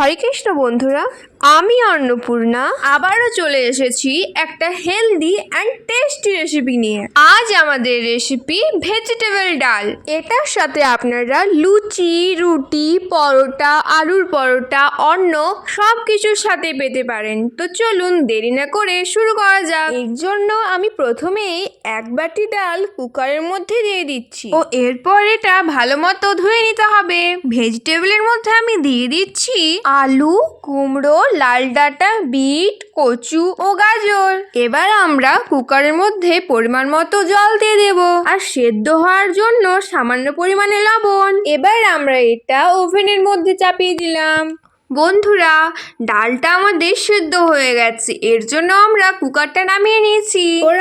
হরে কৃষ্ণ বন্ধুরা, আমি অন্নপূর্ণা। আবারও চলে এসেছি একটা হেলদি অ্যান্ড টেস্টি রেসিপি নিয়ে। আজ আমাদের রেসিপি ভেজিটেবল ডাল। এটার সাথে আপনারা লুচি, রুটি, পরোটা, আলুর পরোটা, অন্ন সব কিছুর সাথে পেতে পারেন। তো চলুন দেরি না করে শুরু করা যাক। এর জন্য আমি প্রথমেই এক বাটি ডাল কুকারের মধ্যে দিয়ে দিচ্ছি। ও এরপর এটা ভালো মতো ধুয়ে নিতে হবে। ভেজিটেবলের মধ্যে আমি দিয়ে দিচ্ছি আলু, কুমড়ো, লাল ডাঁটা, বিট, কচু ও গাজর। এবার আমরা কুকারের মধ্যে পরিমাণ মতো জল দিয়ে দেব আর সেদ্ধ হওয়ার জন্য সামান্য পরিমাণে লবণ। এবার আমরা এটা ওভেনের মধ্যে চাপিয়ে দিলাম। বন্ধুরা, ডালটা আমাদের সেদ্ধ হয়ে গেছে। এর জন্য আমরা কুকারটা নামিয়ে নিয়েছি। ওর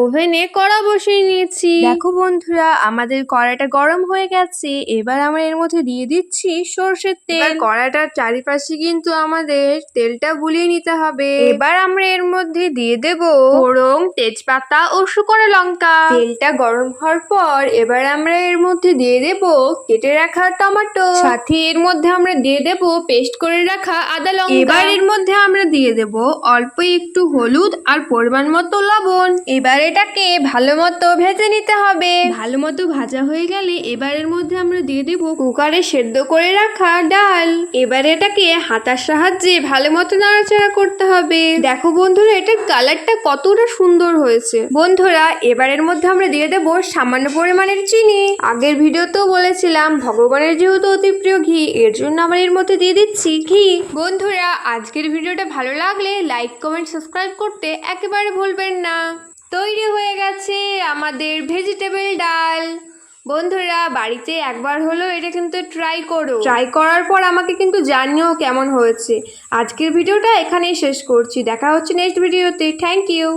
ওভেনে কড়া বসিয়ে নিয়েছি। দেখো বন্ধুরা আমাদের কড়াইটা গরম হয়ে গেছে। এবার আমরা এর মধ্যে দিয়ে দিচ্ছি সর্ষের তেল। কড়াটার চারিপাশে কিন্তু আমাদের তেলটা বুলিয়ে নিতে হবে। এবার আমরা এর মধ্যে দিয়ে দেব ফোড়ন তেজপাতা ও শুকনো লঙ্কা। তেলটা গরম হওয়ার পর এবার আমরা এর মধ্যে দিয়ে দেব কেটে রাখা টমেটো। সাথে এর মধ্যে আমরা দিয়ে দেব পেস্ট করে রাখা আদা লঙ্কা। এবার এর মধ্যে আমরা দিয়ে দেব অল্প একটু হলুদ আর পরিমাণ মতো লবণ। এবার এটাকে ভালো মতো ভেজে নিতে হবে। ভালো মতো ভাজা হয়ে গেলে এবার এর মধ্যে আমরা দিয়ে দেব কুকারে সেদ্ধ করে রাখা ডাল। এবার এটাকে হাতার সাহায্যে ভালো মতো নাড়াচাড়া করতে হবে। দেখো বন্ধুরা এটার কালারটা কতটা সুন্দর হয়েছে। বন্ধুরা এবার এর মধ্যে আমরা দিয়ে দেবো সামান্য পরিমাণের চিনি। আগের ভিডিওতেও বলেছিলাম ভগবানের যেহেতু অতি প্রিয় ঘি এর জন্য আমরা এর মধ্যে দিয়ে দিচ্ছি ঘি। বন্ধুরা আজকের ভিডিওটা ভালো লাগলে লাইক কমেন্ট সাবস্ক্রাইব করতে একেবারে ভুলবেন না। তৈরি হয়ে গেছে আমাদের ভেজিটেবল ডাল। বন্ধুরা, বাড়িতে একবার হলো এটা কিন্তু ট্রাই করো। ট্রাই করার পর আমাকে কিন্তু জানিও কেমন হয়েছে। আজকের ভিডিওটা এখানেই শেষ করছি। দেখা হচ্ছে নেক্সট ভিডিওতে থ্যাংক ইউ